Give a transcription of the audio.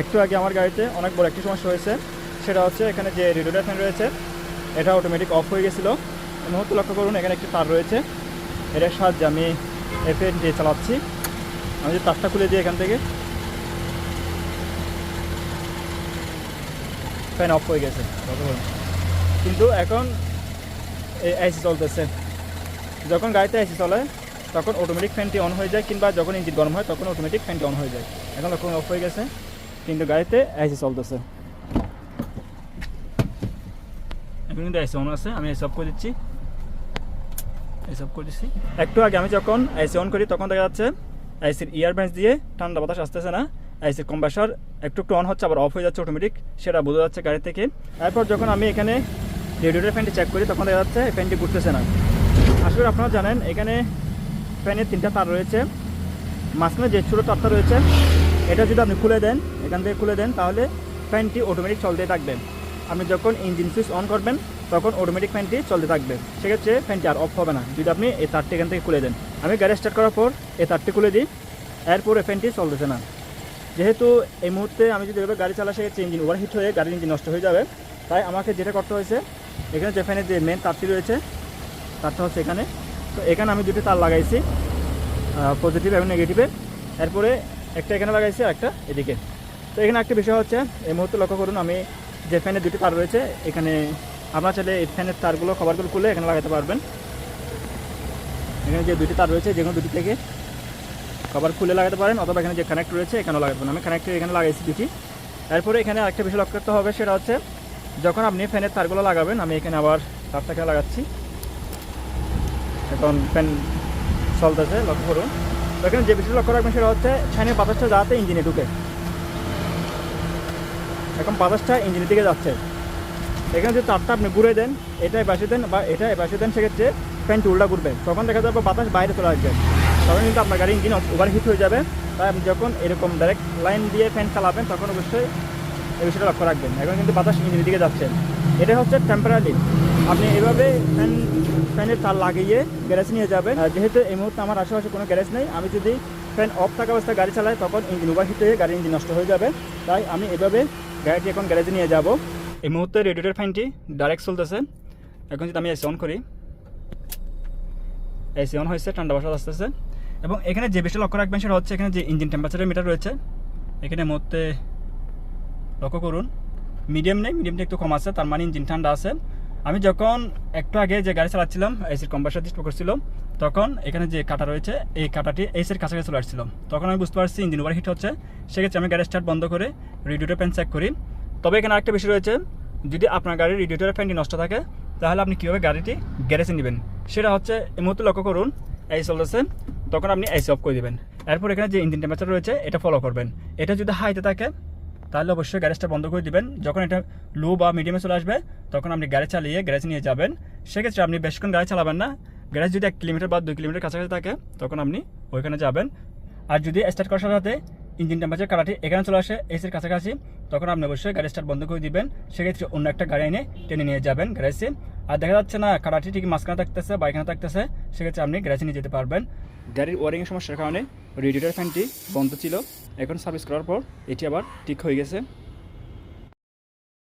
একটু আগে আমার গাড়িতে অনেক বড় একটি সমস্যা হয়েছে। সেটা হচ্ছে এখানে যে রেডিওটার ফ্যান রয়েছে, এটা অটোমেটিক অফ হয়ে গেছিল। মুহূর্তে লক্ষ্য করুন, এখানে একটি তার রয়েছে। এটার সাহায্যে আমি এফএন দিয়ে চালাচ্ছি। আমি যে তারটা খুলে দিই এখান থেকে। ফ্যান অফ হয়ে গেছে। কিন্তু এখন এই এসি চলতেছে। যখন গাড়িতে এসি চলে, তখন অটোমেটিক ফ্যানটি অন হয়ে যায়, কিংবা যখন ইঞ্জিন গরম হয়, তখন অটোমেটিক ফ্যানটি অন হয়ে যায়। এখন লক্ষ্য অফ হয়ে গেছে। কিন্তু গাড়িতে এসি চলতেছে। এখন কিন্তু এসি অন আছে আমি এসি অফ করে দিচ্ছি। এসি অফ করে দিচ্ছি। একটু আগে আমি যখন এসি অন করি তখন দেখা যাচ্ছে এসির ইয়ার ব্যান্স দিয়ে ঠান্ডা বাতাস আসতেছে না। এসির কম্প্রেসার একটু একটু অন হচ্ছে আবার অফ হয়ে যাচ্ছে অটোমেটিক সেটা বোঝা যাচ্ছে গাড়ি থেকে। এরপর যখন আমি এখানে রেডিওটার ফ্যানটি চেক করি তখন দেখা যাচ্ছে ফ্যানটি ঘুরতেছে না। আসলে আপনারা জানেন এখানে ফ্যানের তিনটা তার রয়েছে। মাঝখানে যে ছোটো তারটা রয়েছে এটা যদি আপনি খুলে দেন, এখান থেকে খুলে দেন, তাহলে ফ্যানটি অটোমেটিক চলতে থাকবে। আপনি যখন ইঞ্জিন সুইচ অন করবেন, তখন অটোমেটিক ফ্যানটি চলতে থাকবে। সেক্ষেত্রে ফ্যানটি আর অফ হবে না। যদি আপনি এই তারটি এখান থেকে খুলে দেন। আমি গাড়ি স্টার্ট করার পর এই তারটি খুলে দিই। এরপরে ফ্যানটি চলতেছে না। যেহেতু এই মুহূর্তে আমি যদি এভাবে গাড়ি চালা সেক্ষেত্রে ইঞ্জিন ওভারহিট হয়ে, গাড়ির ইঞ্জিন নষ্ট হয়ে যাবে। তাই আমাকে যেটা করতে হয়েছে, এখানে যে ফ্যানের যে মেন তারটি রয়েছে, তারটা হচ্ছে এখানে। তো এখানে আমি দুটি তার লাগাইছি পজিটিভ এবং নেগেটিভে এরপরে একটা এখানে লাগাইছি আর একটা এদিকে। তো এখানে একটা বিষয় হচ্ছে, এই মুহূর্তে লক্ষ্য করুন আমি যে ফ্যানের দুটি তার রয়েছে, এখানে আপনার চাইলে এই ফ্যানের তারগুলো, খবরগুলো খুলে এখানে লাগাতে পারবেন। এখানে যে দুটি তার রয়েছে যে কোনো দুটি থেকে কভার খুলে লাগাতে পারেন, অথবা এখানে যে কানেক্ট রয়েছে, এখানেও লাগাতে পারেন। আমি কানেক্টর এখানে লাগাইছি দুটি তারপরে এখানে আরেকটা বিষয় লক্ষ্য করতে হবে, সেটা হচ্ছে, যখন আপনি ফ্যানের তারগুলো লাগাবেন, আমি এখানে আবার তারটাকে লাগাচ্ছি। এখন ফ্যান চলতেছে, লক্ষ্য করুন। এখানে যে বিষয়টা লক্ষ্য রাখবেন সেটা হচ্ছে ফ্যানের বাতাসটা যাতে ইঞ্জিনে ঢুকে। এখন বাতাসটা ইঞ্জিনের দিকে যাচ্ছে। এখানে যে তারটা আপনি ঘুরে দেন এটাই বাসে দেন বা এটাই বাসে দেন, সেক্ষেত্রে ফ্যানটি উল্টা ঘুরবে। তখন দেখা যাবে বাতাস বাইরে চলে আসবে। তখন কিন্তু আপনার গাড়ি ইঞ্জিন ওভার হিট হয়ে যাবে। তাই আপনি যখন এরকম ডাইরেক্ট লাইন দিয়ে ফ্যান চালাবেন, তখন অবশ্যই এই বিষয়টা লক্ষ্য রাখবেন। এখন কিন্তু বাতাস ইঞ্জিনের দিকে যাচ্ছে। এটা হচ্ছে টেম্পারারি আপনি এভাবে ফ্যান, ফ্যানের তার লাগিয়ে গ্যারেজ নিয়ে যাবেন। যেহেতু এই মুহূর্তে আমার আশেপাশে কোনো গ্যারেজ নেই, আমি যদি ফ্যান অফ থাকা অবস্থায় গাড়ি চালাই, তখন ইঞ্জিন ওভার হিট হয়ে গাড়ির ইঞ্জিন নষ্ট হয়ে যাবে। তাই আমি এভাবে গাড়িটি এখন গ্যারেজে নিয়ে যাব। এই মুহূর্তে রেডিওটার ফ্যানটি ডাইরেক্ট চলতেছে। এখন যদি আমি এসি অন করি এসি অন হয়েছে, ঠান্ডা বাসা আসতেছে। এবং এখানে যে বিষয়টা লক্ষ্য রাখবেন সেটা হচ্ছে এখানে যে ইঞ্জিন টেম্পারেচারের মিটার রয়েছে, এখানে মধ্যে লক্ষ্য করুন মিডিয়াম নেই মিডিয়ামটা একটু কম আছে, তার মানে ইঞ্জিন ঠান্ডা আছে। আমি যখন একটু আগে যে গাড়ি চালাচ্ছিলাম এসির কম্পাসার ডিস্ট করছিল, তখন এখানে যে কাটা রয়েছে, এই কাটাটি এসির কাছাকাছি চলে আসছিল। তখন আমি বুঝতে পারছি ইঞ্জিন ওভার হিট হচ্ছে, সেক্ষেত্রে আমি গাড়ি স্টার্ট বন্ধ করে রেডিওটার ফ্যান চেক করি। তবে এখানে আরেকটা বিষয় রয়েছে, যদি আপনার গাড়ির রেডিওটার ফ্যানটি নষ্ট থাকে, তাহলে আপনি কীভাবে গাড়িটি গ্যারেজে নেবেন? সেটা হচ্ছে, এই মুহূর্তে লক্ষ্য করুন এই চলতেছে, তখন আপনি এসি অফ করে দেবেন। এরপর এখানে যে ইঞ্জিন টেম্পারেচার রয়েছে, এটা ফলো করবেন। এটা যদি হাইতে থাকে তাহলে অবশ্যই গ্যারেজটা বন্ধ করে দিবেন। যখন এটা লো বা মিডিয়ামে চলে আসবে, তখন আপনি গ্যারেজ চালিয়ে গ্যারেজ নিয়ে যাবেন। সেক্ষেত্রে আপনি বেশিক্ষণ গাড়ি চালাবেন না। গ্যারেজ যদি এক কিলোমিটার বা দুই কিলোমিটার কাছাকাছি থাকে, তখন আপনি ওইখানে যাবেন। আর যদি স্টার্ট করার সাথে ইঞ্জিন টেম্পারেচার কাটাটি এখানে চলে আসে এসির কাছাকাছি। তখন আপনি অবশ্যই গাড়ি স্টার্ট বন্ধ করে দিবেন। সেক্ষেত্রে অন্য একটা গাড়ি এনে টেনে নিয়ে যাবেন গ্যারেজে আর দেখা যাচ্ছে না কাটাটি ঠিক মাঝখানে থাকতেছে বা থাকতেছে, সেক্ষেত্রে আপনি গ্যারেজে নিয়ে যেতে পারবেন। গাড়ির ওয়ারিংয়ের সমস্যার কারণে রেডিয়েটার ফ্যানটি বন্ধ ছিল। এখন সার্ভিস করার পর এটি আবার ঠিক হয়ে গেছে।